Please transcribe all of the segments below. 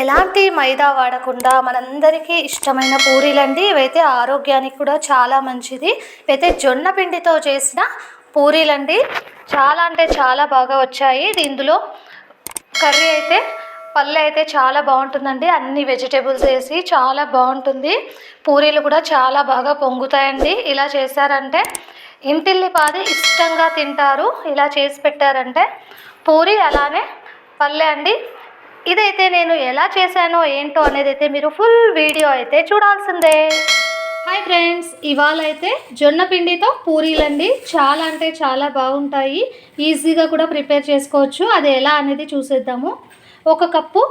ఎలాంటి మైదా వాడకుండా మనందరికీ ఇష్టమైన పూరీలండి. ఇవైతే ఆరోగ్యానికి కూడా చాలా మంచిది. ఇవైతే జొన్న పిండితో చేసిన పూరీలండి. చాలా అంటే చాలా బాగా వచ్చాయి. ఇందులో కర్రీ అయితే పల్లె అయితే చాలా బాగుంటుందండి. అన్ని వెజిటేబుల్స్ వేసి చాలా బాగుంటుంది. పూరీలు కూడా చాలా బాగా పొంగుతాయండి. ఇలా చేశారంటే ఇంటిల్లిపాది ఇష్టంగా తింటారు. ఇలా చేసి పెట్టారంటే పూరి అలానే పల్లె అండి. ఇదైతే నేను ఎలా చేశానో ఏంటో అనేది అయితే మీరు ఫుల్ వీడియో అయితే చూడాల్సిందే. హాయ్ ఫ్రెండ్స్ ఇవాళ అయితే జొన్న పిండితో పూరీలండి. చాలా అంటే చాలా బాగుంటాయి. ఈజీగా కూడా ప్రిపేర్ చేసుకోవచ్చు. అది ఎలా అనేది చూసేద్దాము. ఒక కప్పు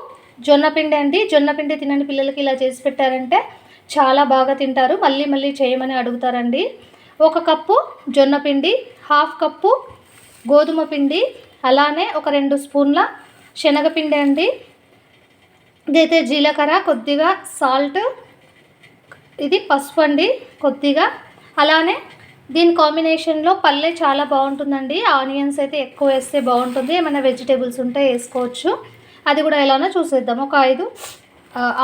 జొన్న పిండి అండి. జొన్న పిండి తినని పిల్లలకి ఇలా చేసి పెట్టారంటే చాలా బాగా తింటారు. మళ్ళీ మళ్ళీ చేయమని అడుగుతారండి. ఒక కప్పు జొన్న పిండి హాఫ్ కప్పు గోధుమ పిండి అలానే ఒక రెండు స్పూన్ల శనగపిండి అండి. ఇదైతే జీలకర్ర కొద్దిగా సాల్ట్ ఇది పసుపు అండి కొద్దిగా. అలానే దీని కాంబినేషన్లో పల్లె చాలా బాగుంటుందండి. ఆనియన్స్ అయితే ఎక్కువ వేస్తే బాగుంటుంది. ఏమైనా వెజిటేబుల్స్ ఉంటే వేసుకోవచ్చు. అది కూడా ఎలానో చూసేద్దాం. ఒక ఐదు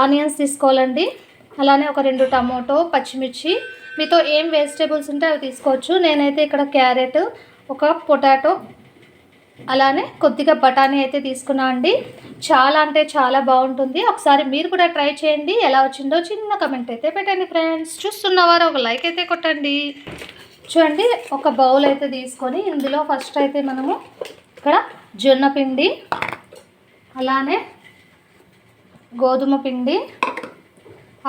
ఆనియన్స్ తీసుకోవాలండి. అలానే ఒక రెండు టమాటో పచ్చిమిర్చి. మీతో ఏం వెజిటేబుల్స్ ఉంటే అవి తీసుకోవచ్చు. నేనైతే ఇక్కడ క్యారెట్ ఒక పొటాటో అలానే కొద్దిగా బఠానీ అయితే తీసుకున్నా అండి. చాలా అంటే చాలా బాగుంటుంది. ఒకసారి మీరు కూడా ట్రై చేయండి. ఎలా వచ్చిందో చిన్న కమెంట్ అయితే పెట్టండి ఫ్రెండ్స్. చూస్తున్నవారు ఒక లైక్ అయితే కొట్టండి. చూడండి ఒక బౌల్ అయితే తీసుకొని ఇందులో ఫస్ట్ అయితే మనము ఇక్కడ జొన్న పిండి అలానే గోధుమ పిండి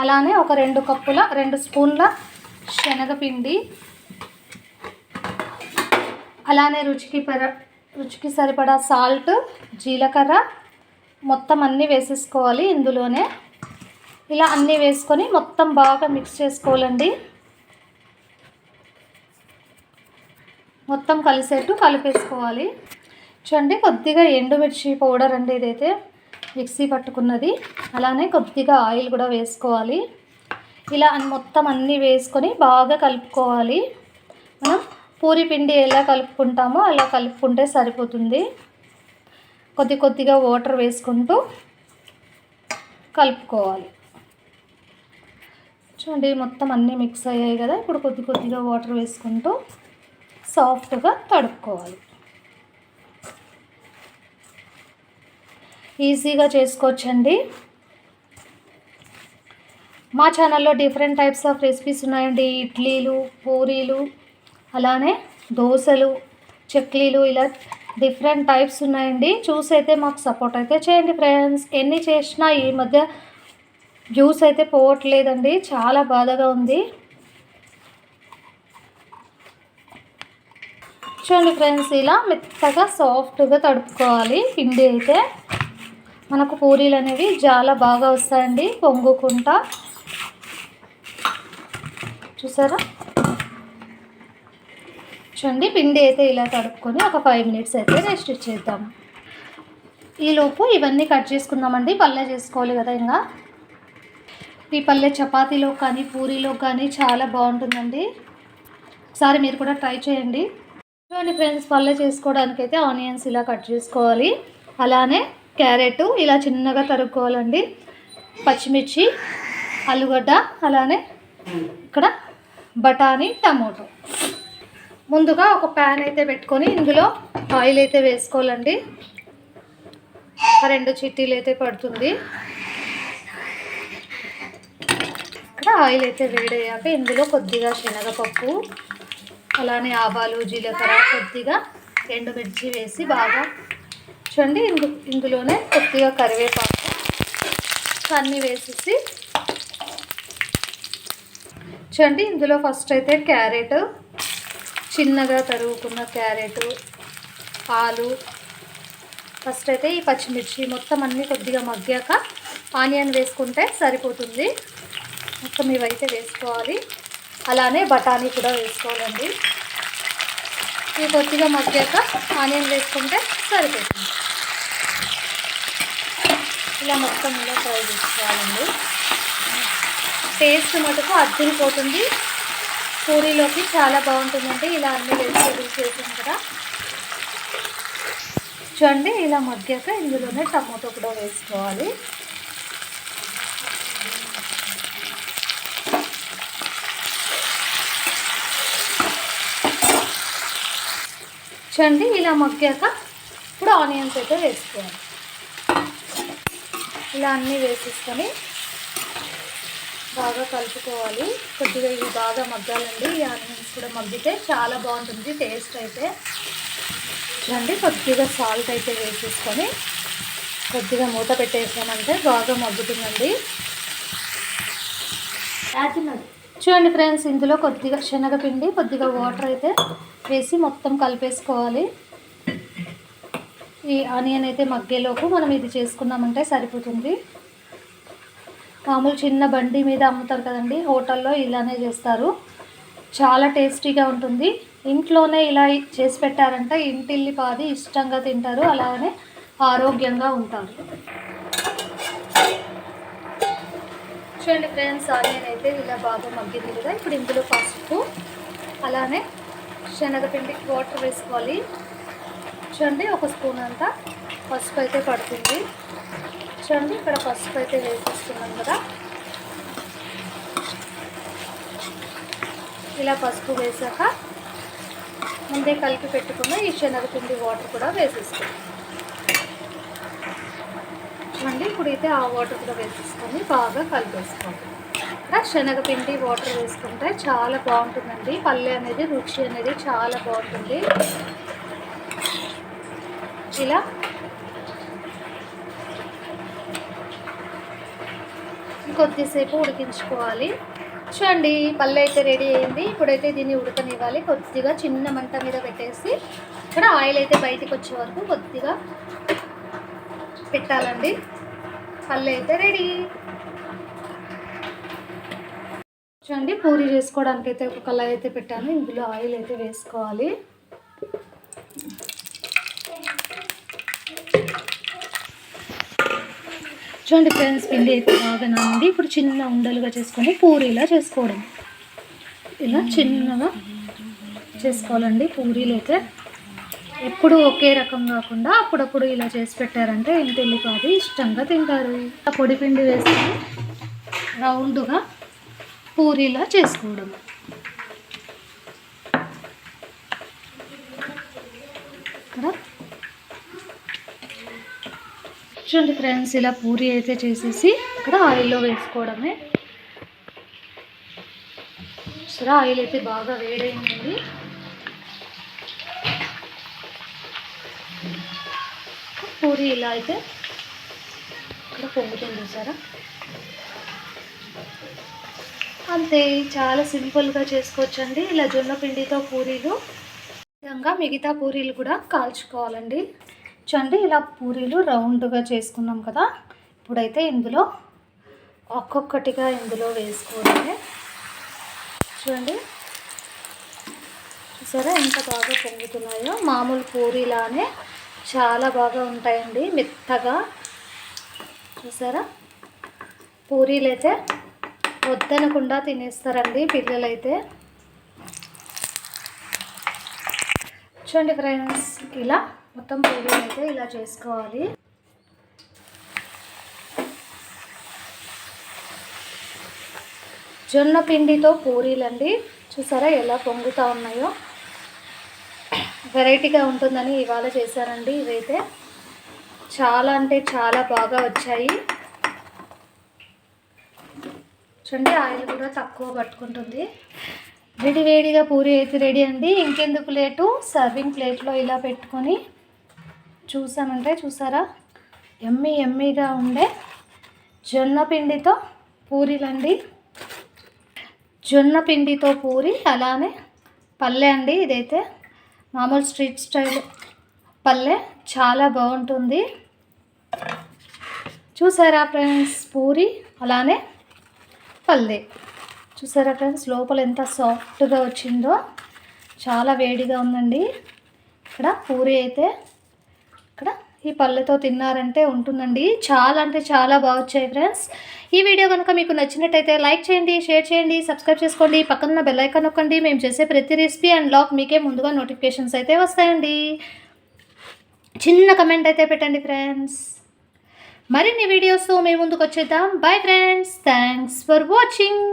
అలానే ఒక రెండు కప్పుల రెండు స్పూన్ల శనగపిండి అలానే రుచికి పెర రుచికి సరిపడా సాల్ట్ జీలకర్ర మొత్తం అన్నీ వేసేసుకోవాలి ఇందులోనే. ఇలా అన్నీ వేసుకొని మొత్తం బాగా మిక్స్ చేసుకోవాలండి. మొత్తం కలిసేట్టు కలిపేసుకోవాలి. చూడండి కొద్దిగా ఎండుమిర్చి పౌడర్ అండి ఇదైతే మిక్సీ పట్టుకున్నది. అలానే కొద్దిగా ఆయిల్ కూడా వేసుకోవాలి. ఇలా మొత్తం అన్నీ వేసుకొని బాగా కలుపుకోవాలి. మనం పూరి పిండి ఎలా కలుపుకుంటామో అలా కలుపుకుంటే సరిపోతుంది. కొద్ది కొద్దిగా వాటర్ వేసుకుంటూ కలుపుకోవాలి. చూడండి మొత్తం అన్నీ మిక్స్ అయ్యాయి కదా ఇప్పుడు కొద్ది కొద్దిగా వాటర్ వేసుకుంటూ సాఫ్ట్గా తడుపుకోవాలి. ఈజీగా చేసుకోవచ్చండి. మా ఛానల్లో డిఫరెంట్ టైప్స్ ఆఫ్ రెసిపీస్ ఉన్నాయండి. ఇడ్లీలు పూరీలు అలానే దోశలు చక్లీలు ఇలా డిఫరెంట్ టైప్స్ ఉన్నాయండి. చూసి అయితే మాకు సపోర్ట్ అయితే చేయండి ఫ్రెండ్స్ ఎన్ని చేసినా ఈ మధ్య వ్యూస్ అయితే పోవట్లేదండి. చాలా బాధగా ఉంది. చూడండి ఫ్రెండ్స్ ఇలా మెత్తగా సాఫ్ట్గా తడుపుకోవాలి పిండి అయితే. మనకు పూరీలు అనేవి చాలా బాగా వస్తాయండి పొంగుకుంటా. చూసారా? చూడండి పిండి అయితే ఇలా తడుపుకొని ఒక ఫైవ్ మినిట్స్ అయితే రెస్ట్ ఇచ్చేద్దాం ఈలోపు ఇవన్నీ కట్ చేసుకుందామండి పల్లె చేసుకోవాలి కదా ఇంకా. ఈ పల్లె చపాతీలో కానీ పూరీలో కానీ చాలా బాగుంటుందండి. ఒకసారి మీరు కూడా ట్రై చేయండి. చూడండి ఫ్రెండ్స్ పల్లె చేసుకోవడానికి అయితే ఆనియన్స్ ఇలా కట్ చేసుకోవాలి. అలానే క్యారెట్ ఇలా చిన్నగా తరుక్కోవాలండి. పచ్చిమిర్చి ఆలుగడ్డ అలానే ఇక్కడ బఠానీ టమోటో. ముందుగా ఒక ప్యాన్ అయితే పెట్టుకొని ఇందులో ఆయిల్ అయితే వేసుకోవాలండి. ఒక రెండు చిట్టీలు అయితే పడుతుంది. ఇక్కడ ఆయిల్ అయితే వేడయ్యాక ఇందులో కొద్దిగా శనగపప్పు అలానే ఆవాలు జీలకర్ర కొద్దిగా ఎండుమిర్చి వేసి బాగా చూడండి ఇందు ఇందులోనే కొద్దిగా కరివేపాకు అన్నీ వేసేసి చూడండి ఇందులో ఫస్ట్ అయితే క్యారెట్ చిన్నగా తరుగుకున్న క్యారెట్ ఆలు ఫస్ట్ అయితే ఈ పచ్చిమిర్చి మొత్తం అన్నీ కొద్దిగా మగ్గాక ఆనియన్ వేసుకుంటే సరిపోతుంది. మొత్తం ఇవైతే వేసుకోవాలి. అలానే బఠానీ కూడా వేసుకోవాలండి. ఇవి కొద్దిగా మగ్గాక ఆనియన్ వేసుకుంటే సరిపోతుంది. ఇలా మొత్తం ఇలా ఫ్రై చేసుకోవాలండి. టేస్ట్ మటుకు అద్దరిపోతుంది. పూరీలోకి చాలా బాగుంటుందండి. ఇలా అన్ని వెజిటేబుల్స్ వేసాం కదా. చూడండి ఇలా మగ్గాక ఇందులోనే టమాటో కూడా వేసుకోవాలి. చూడండి ఇలా మగ్గాక ఇప్పుడు ఆనియన్స్ అయితే వేసుకోవాలి. ఇలా అన్నీ వేసేసుకొని బాగా కలుపుకోవాలి. కొద్దిగా ఇవి బాగా మగ్గాలండి. ఈ ఆనియన్స్ కూడా మగ్గితే చాలా బాగుంటుంది. టేస్ట్ అయితే రండి. కొద్దిగా సాల్ట్ అయితే వేసేసుకొని కొద్దిగా మూత పెట్టేసామంటే బాగా మగ్గుతుందండి. చూడండి ఫ్రెండ్స్ ఇందులో కొద్దిగా శనగపిండి కొద్దిగా వాటర్ అయితే వేసి మొత్తం కలిపేసుకోవాలి. ఈ ఆనియన్ అయితే మగ్గేలోపు మనం ఇది చేసుకున్నామంటే సరిపోతుంది. మామూలు చిన్న బండి మీద అమ్ముతారు కదండి హోటల్లో ఇలానే చేస్తారు. చాలా టేస్టీగా ఉంటుంది. ఇంట్లోనే ఇలా చేసి పెట్టారంటే ఇంటిల్లి పాది ఇష్టంగా తింటారు అలానే ఆరోగ్యంగా ఉంటారు. చూడండి ఫ్రెండ్స్ ఆనియన్ అయితే ఇలా బాగా మగ్గింది కదా ఇప్పుడు ఇందులో పసుపు అలానే శనగపిండి వాటర్ వేసుకోవాలి. చూడండి ఒక స్పూన్ అంతా పసుపు అయితే పడుతుంది. చూడండి ఇక్కడ పసుపు అయితే వేసేస్తున్నాం కదా. ఇలా పసుపు వేసాక ముందే కలిపి పెట్టుకున్న ఈ శనగపిండి వాటర్ కూడా వేసేసుకోండి. చూడండి ఇప్పుడైతే ఆ వాటర్ కూడా వేసేసుకొని బాగా కలిపేసుకోండి. ఇక్కడ శనగపిండి వాటర్ వేసుకుంటే చాలా బాగుంటుందండి. పల్లె అనేది రుచి అనేది చాలా బాగుంటుంది. ఇలా కొద్దిసేపు ఉడికించుకోవాలి. చూడండి పల్లె అయితే రెడీ అయింది. ఇప్పుడైతే దీన్ని ఉడకనివ్వాలి. కొద్దిగా చిన్న మంట మీద పెట్టేసి ఇక్కడ ఆయిల్ అయితే బయటికి వచ్చే వరకు కొద్దిగా పెట్టాలండి. పల్లె అయితే రెడీ. చూడండి పూరి చేసుకోవడానికి అయితే ఒక కళాయి అయితే పెట్టాను. ఇందులో ఆయిల్ అయితే వేసుకోవాలి. చూడండి ఫ్రెండ్స్ పిండి అయితే బాగా నానింది. ఇప్పుడు చిన్న ఉండలుగా చేసుకొని పూరీలా చేసుకోవడం. ఇలా చిన్నగా చేసుకోవాలండి పూరీలు అయితే. ఎప్పుడు ఒకే రకం కాకుండా అప్పుడప్పుడు ఇలా చేసి పెట్టారంటే ఇంటి కాదు ఇష్టంగా తింటారు. ఆ పొడి పిండి వేసుకొని రౌండ్గా పూరీలా చేసుకోవడం. చూడండి ఫ్రెండ్స్ ఇలా పూరి అయితే చేసేసి ఇక్కడ ఆయిల్లో వేసుకోవడమే. సరే ఆయిల్ అయితే బాగా వేడైందండి. పూరి ఇలా అయితే ఇక్కడ పొంగుతుంది సారా అంతే చాలా సింపుల్గా చేసుకోవచ్చండి. ఇలా జొన్న పిండితో పూరీలు విధంగా మిగతా పూరీలు కూడా కాల్చుకోవాలండి. చూడండి ఇలా పూరీలు రౌండ్గా చేసుకున్నాం కదా. ఇప్పుడైతే ఇందులో ఒక్కొక్కటిగా ఇందులో వేసుకోవాలి. చూడండి. చూసారా ఎంత బాగా పొంగుతున్నాయో. మామూలు పూరీలానే చాలా బాగా ఉంటాయండి. మెత్తగా. చూసారా? పూరీలు అయితే వద్దనకుండా తినేస్తారండి పిల్లలైతే. చూడండి ఫ్రెండ్స్ ఇలా మొత్తం పూరీలు అయితే ఇలా చేసుకోవాలి. జొన్న పిండితో పూరీలండి. చూసారా ఎలా పొంగుతూ ఉన్నాయో? వెరైటీగా ఉంటుందని ఇవాళ చేశానండి ఇవైతే. చాలా అంటే చాలా బాగా వచ్చాయి. చూడండి ఆయిల్ కూడా తక్కువ పట్టుకుంటుంది. వేడి వేడిగా పూరి అయితే రెడీ అండి. ఇంకెందుకు లేటు? సర్వింగ్ ప్లేట్లో ఇలా పెట్టుకొని చూసానంటే చూసారా? ఎమ్మి ఎమ్మిగా ఉండే జొన్న పిండితో పూరీలండి. జొన్న పిండితో పూరి అలానే పల్లె అండి ఇదైతే. మామూలు స్ట్రీట్ స్టైల్ పల్లె చాలా బాగుంటుంది. చూసారా ఫ్రెండ్స్ పూరి? అలానే పల్లె. చూసారా ఫ్రెండ్స్ లోపల ఎంత సాఫ్ట్గా వచ్చిందో. చాలా వేడిగా ఉందండి. ఇక్కడ పూరి అయితే ఇక్కడ ఈ పళ్ళతో తిన్నారంటే ఉంటుందండి. చాలా అంటే చాలా బాగా వచ్చాయి ఫ్రెండ్స్. ఈ వీడియో కనుక మీకు నచ్చినట్టయితే లైక్ చేయండి షేర్ చేయండి సబ్స్క్రైబ్ చేసుకోండి. పక్కన బెల్ ఐకాన్ నొక్కండి. మేము చేసే ప్రతి రెసిపీ అండ్ లాక్ మీకే ముందుగా నోటిఫికేషన్స్ అయితే వస్తాయండి. చిన్న కమెంట్ అయితే పెట్టండి ఫ్రెండ్స్. మరిన్ని వీడియోస్తో మేము ముందుకు వచ్చేద్దాం. Bye friends thanks for watching